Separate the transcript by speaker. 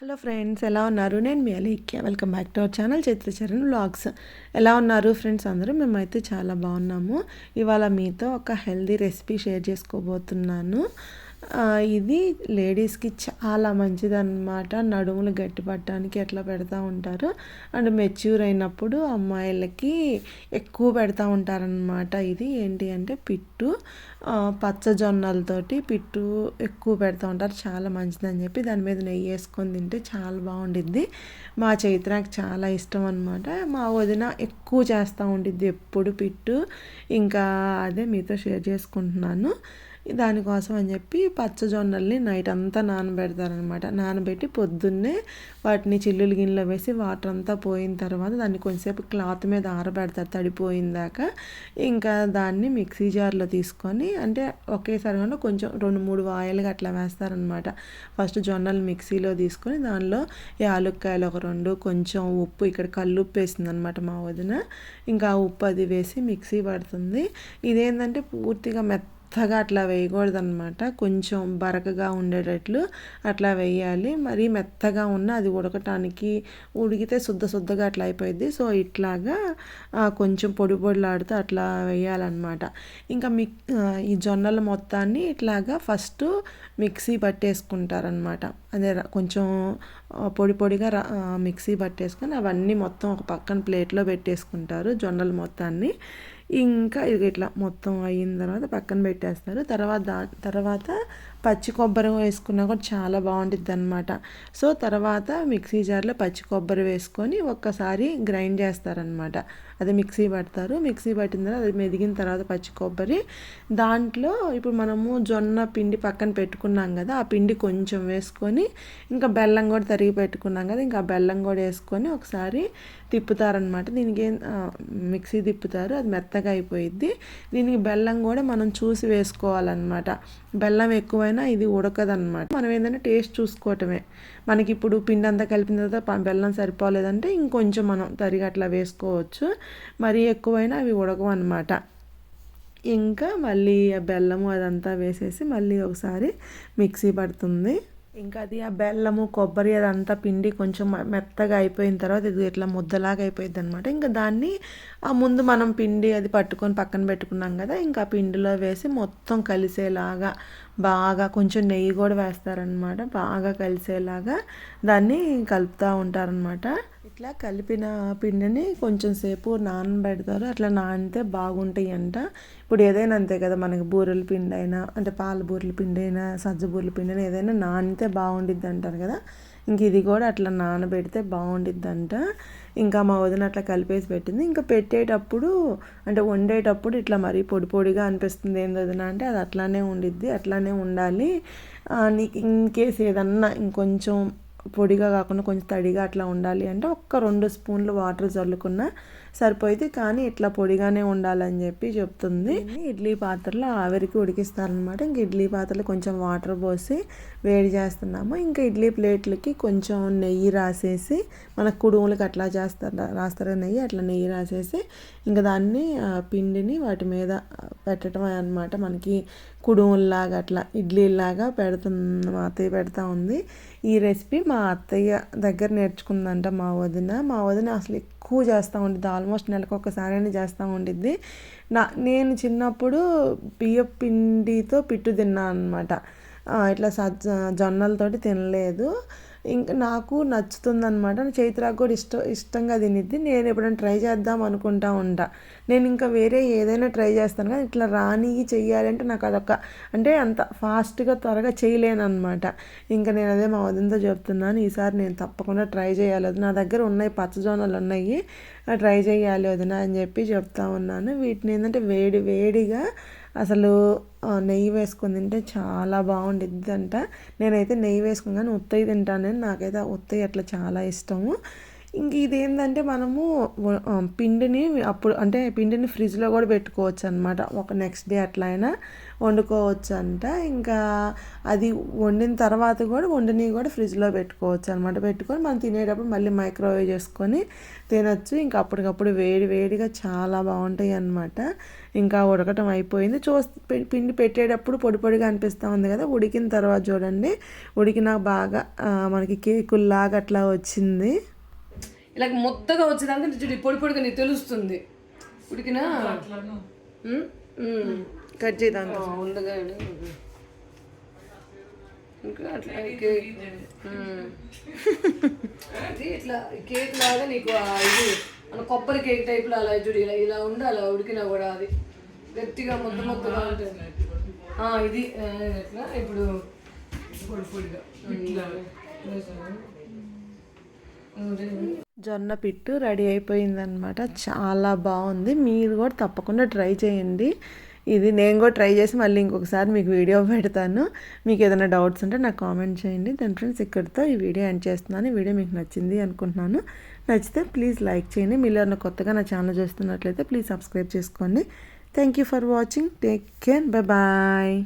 Speaker 1: Hello friends ఎలా ఉన్నారు? నేను మీ Alekhya welcome back to our channel Chaitracharan vlogs. ఎలా ఉన్నారు ఫ్రెండ్స్ అందరూ? మేమైతే చాలా బాగున్నాము. ఇవాళ మీతో ఒక హెల్దీ రెసిపీ షేర్ చేసుకోబోతున్నాను. ఇది లేడీస్కి చాలా మంచిదన్నమాట. నడుములు గట్టి పట్టడానికి ఎట్లా పెడతా ఉంటారు? అండ్ మెచ్యూర్ అయినప్పుడు అమ్మాయిలకి ఎక్కువ పెడతా ఉంటారనమాట ఇది ఏంటి అంటే పిట్టు. పచ్చజొన్నలతోటి పచ్చ జొన్నలతోటి పిట్టు ఎక్కువ పెడతా ఉంటారు. చాలా మంచిదని చెప్పి దాని మీద నెయ్యి వేసుకొని తింటే చాలా బాగుండిద్ది. మా చైత్రాకి చాలా ఇష్టం అనమాట మా వదిన ఎక్కువ చేస్తూ ఉండిద్ది ఎప్పుడు పిట్టు. ఇంకా అదే మీతో షేర్ చేసుకుంటున్నాను. దానికోసం అని చెప్పి పచ్చజొన్నల్ని నైట్ అంతా నానబెడతారనమాట. నానబెట్టి పొద్దున్నే వాటిని చిల్లులు గిన్నెలో వేసి వాటర్ అంతా పోయిన తర్వాత దాన్ని కొంచెంసేపు క్లాత్ మీద ఆరబెడతారు తడిపోయిందాక ఇంకా దాన్ని మిక్సీ జార్లో తీసుకొని అంటే ఒకేసారి కూడా కొంచెం రెండు మూడు వాయిలుగా అట్లా వేస్తారనమాట. ఫస్ట్ జొన్నలు మిక్సీలో తీసుకొని దానిలో యాలుక్కాయలు ఒక రెండు కొంచెం ఉప్పు ఇక్కడ కళ్ళు ఉప్పు వేసింది అనమాట మా వదిన. ఇంకా ఆ ఉప్పు అది వేసి మిక్సీ పడుతుంది. ఇదేంటంటే పూర్తిగా మెత్త మెత్తగా అట్లా వేయకూడదనమాట కొంచెం బరకగా ఉండేటట్లు అట్లా వేయాలి. మరీ మెత్తగా ఉన్న అది ఉడకటానికి ఉడికితే శుద్ధ శుద్ధగా అట్లా అయిపోయింది సో ఇట్లాగా కొంచెం పొడి పొడిలాడుతూ అట్లా వేయాలన్నమాట. ఇంకా మిక్ ఈ జొన్నల మొత్తాన్ని ఇట్లాగా ఫస్ట్ మిక్సీ పట్టేసుకుంటారనమాట అదే కొంచెం పొడి పొడిగా మిక్సీ పట్టేసుకొని అవన్నీ మొత్తం ఒక పక్కన ప్లేట్లో పెట్టేసుకుంటారు జొన్నల మొత్తాన్ని. ఇంకా ఇది ఇట్లా మొత్తం అయిన తర్వాత పక్కన పెట్టేస్తారు. తర్వాత దా తర్వాత పచ్చి కొబ్బరి వేసుకున్నా కూడా చాలా బాగుంటుంది అనమాట సో తర్వాత మిక్సీ జార్లో పచ్చి కొబ్బరి వేసుకొని ఒక్కసారి గ్రైండ్ చేస్తారనమాట అదే మిక్సీ పడతారు. మిక్సీ పట్టిన తర్వాత అది మెదిగిన తర్వాత పచ్చి కొబ్బరి. దాంట్లో ఇప్పుడు మనము జొన్న పిండి పక్కన పెట్టుకున్నాం కదా ఆ పిండి కొంచెం వేసుకొని ఇంకా బెల్లం కూడా తరిగి పెట్టుకున్నాం కదా ఇంకా బెల్లం కూడా వేసుకొని ఒకసారి తిప్పుతారనమాట దీనికి ఏం మిక్సీ తిప్పుతారు. అది మెత్తగా అయిపోయిద్ది. దీనికి బెల్లం కూడా మనం చూసి వేసుకోవాలన్నమాట. బెల్లం ఎక్కువైనా ఇది ఉడకదన్నమాట. మనం ఏంటంటే టేస్ట్ చూసుకోవటమే. మనకి ఇప్పుడు పిండి అంతా కలిపిన తర్వాత బెల్లం సరిపోలేదంటే ఇంకొంచెం మనం తరిగి అట్లా వేసుకోవచ్చు. మరీ ఎక్కువైనా అవి ఉడకవు అనమాట ఇంకా మళ్ళీ ఆ బెల్లము అదంతా వేసేసి మళ్ళీ ఒకసారి మిక్సీ పడుతుంది. ఇంకా అది ఆ బెల్లము కొబ్బరి అదంతా పిండి కొంచెం మెత్తగా అయిపోయిన తర్వాత ఇది ఇట్లా ముద్దలాగా అయిపోయింది అనమాట ఇంకా దాన్ని ఆ ముందు మనం పిండి అది పట్టుకొని పక్కన పెట్టుకున్నాం కదా ఇంకా పిండిలో వేసి మొత్తం కలిసేలాగా బాగా కొంచెం నెయ్యి కూడా వేస్తారనమాట బాగా కలిసేలాగా దాన్ని కలుపుతూ ఉంటారనమాట ఇట్లా కలిపిన పిండిని కొంచెం సేపు నానబెడతారు. అట్లా నానితే బాగుంటాయి అంట ఇప్పుడు ఏదైనా అంతే కదా మనకి బూరెల పిండి అయినా అంటే పాల బూరెల పిండి అయినా సజ్జ బూరెల పిండి అయినా ఏదైనా నానితే బాగుండిద్ది అంటారు కదా. ఇంక ఇది కూడా అట్లా నానబెడితే బాగుండిద్ది అంట ఇంకా మా వదిన అట్లా కలిపేసి పెట్టింది. ఇంకా పెట్టేటప్పుడు అంటే వండేటప్పుడు ఇట్లా మరీ పొడి పొడిగా అనిపిస్తుంది. ఏంది వదిన అంటే అది అట్లానే ఉండిద్ది అట్లానే ఉండాలి. నీకు ఇన్ కేస్ ఏదన్నా ఇంకొంచెం పొడిగా కాకుండా కొంచెం తడిగా అట్లా ఉండాలి అంటే ఒక్క రెండు స్పూన్లు వాటర్ చల్లుకున్న సరిపోయింది కానీ ఇట్లా పొడిగానే ఉండాలని చెప్పి చెప్తుంది. ఇడ్లీ పాత్రలో ఆవిరికి ఉడికిస్తారనమాట ఇంక ఇడ్లీ పాత్రలో కొంచెం వాటర్ పోసి వేడి చేస్తున్నాము. ఇంకా ఇడ్లీ ప్లేట్లకి కొంచెం నెయ్యి రాసేసి మన కుడుములకి అట్లా చేస్తారు రాస్తారు నెయ్యి అట్లా నెయ్యి రాసేసి ఇంకా దాన్ని పిండిని వాటి మీద పెట్టడం అనమాట మనకి కుడుముల్లాగా అట్లా ఇడ్లీలాగా పెడుతుంది మా అత్తయ్య పెడతా ఉంది. ఈ రెసిపీ మా అత్తయ్య దగ్గర నేర్చుకుందంట మా వదిన. మా వదిన అసలు ఎక్కువ చేస్తూ ఉండిద్ది. ఆల్మోస్ట్ నెలకు ఒకసారైనా చేస్తూ ఉండిద్ది. నా నేను చిన్నప్పుడు బియ్యం పిండితో పిట్టు తిన్నాను అనమాట ఇట్లా సజ్జ జొన్నలతోటి తినలేదు. ఇంకా నాకు నచ్చుతుందనమాట చైత్రాకు కూడా ఇష్టం ఇష్టంగా తినిద్ది. నేను ఎప్పుడైనా ట్రై చేద్దాం అనుకుంటా ఉంటా. నేను ఇంకా వేరే ఏదైనా ట్రై చేస్తాను కానీ ఇట్లా రాని చెయ్యాలంటే నాకు అదొక అంటే అంత ఫాస్ట్గా త్వరగా చేయలేను అనమాట ఇంకా నేను అదే మా వదినతో చెప్తున్నాను ఈసారి నేను తప్పకుండా ట్రై చేయాలి వదిన. నా దగ్గర ఉన్నాయి పచ్చజొన్నలు ఉన్నాయి. ట్రై చేయాలి వదిన అని చెప్పి చెప్తా ఉన్నాను. వీటిని ఏంటంటే వేడి వేడిగా అసలు నెయ్యి వేసుకొని తింటే చాలా బాగుండిద్ది అంట నేనైతే నెయ్యి వేసుకుని కానీ ఉత్తయి తింటానని నాకైతే ఉత్తయి అట్లా చాలా ఇష్టము. ఇంక ఇదేంటంటే మనము పిండిని అప్పుడు అంటే పిండిని ఫ్రిడ్జ్లో కూడా పెట్టుకోవచ్చు అనమాట ఒక నెక్స్ట్ డే అట్లా అయినా వండుకోవచ్చు అంట ఇంకా అది వండిన తర్వాత కూడా వండిని కూడా ఫ్రిడ్జ్లో పెట్టుకోవచ్చు అనమాట పెట్టుకొని మనం తినేటప్పుడు మళ్ళీ మైక్రోవేవ్ చేసుకొని తినొచ్చు. ఇంకా అప్పటికప్పుడు వేడి వేడిగా చాలా బాగుంటాయి అన్నమాట ఇంకా ఉడకటం అయిపోయింది. చూ పిండి పెట్టేటప్పుడు పొడి పొడిగా అనిపిస్తూ ఉంది కదా ఉడికిన తర్వాత చూడండి. ఉడికినా బాగా మనకి కేకుల్లాగా అట్లా వచ్చింది.
Speaker 2: ఇలా మొత్తగా వచ్చేదాకా చూడు పొడి పొడిగా నీకు తెలుస్తుంది. ఉడికినా.
Speaker 1: కట్ చేద్దాం.
Speaker 2: ఆ, ఉండగా ఇంకా అట్లా కేక్. అది ఇట్లా కేక్ లాగా నీకు ఆ ఇది మన కొబ్బరి కేక్ టైప్లో అలా చూడు ఇలా ఇలా ఉండి అలా ఉడికినా కూడా అది గట్టిగా ఉంటుంది. ఆ, ఇది ఎట్లా? ఇప్పుడు పొడి పొడిగా.
Speaker 1: జొన్న పిట్టు రెడీ అయిపోయిందనమాట చాలా బాగుంది. మీరు కూడా తప్పకుండా ట్రై చేయండి. ఇది నేను కూడా ట్రై చేసి మళ్ళీ ఇంకొకసారి మీకు వీడియో పెడతాను. మీకు ఏదైనా డౌట్స్ ఉంటే నాకు కామెంట్ చేయండి. దాని ఫ్రెండ్స్ ఇక్కడితో ఈ వీడియో ఎండ్ చేస్తున్నాను. ఈ వీడియో మీకు నచ్చింది అనుకుంటున్నాను. నచ్చితే ప్లీజ్ లైక్ చేయండి. మీరు ఎవరైనా కొత్తగా నా ఛానల్ చూస్తున్నట్లయితే ప్లీజ్ సబ్స్క్రైబ్ చేసుకోండి. Thank you for watching take care bye bye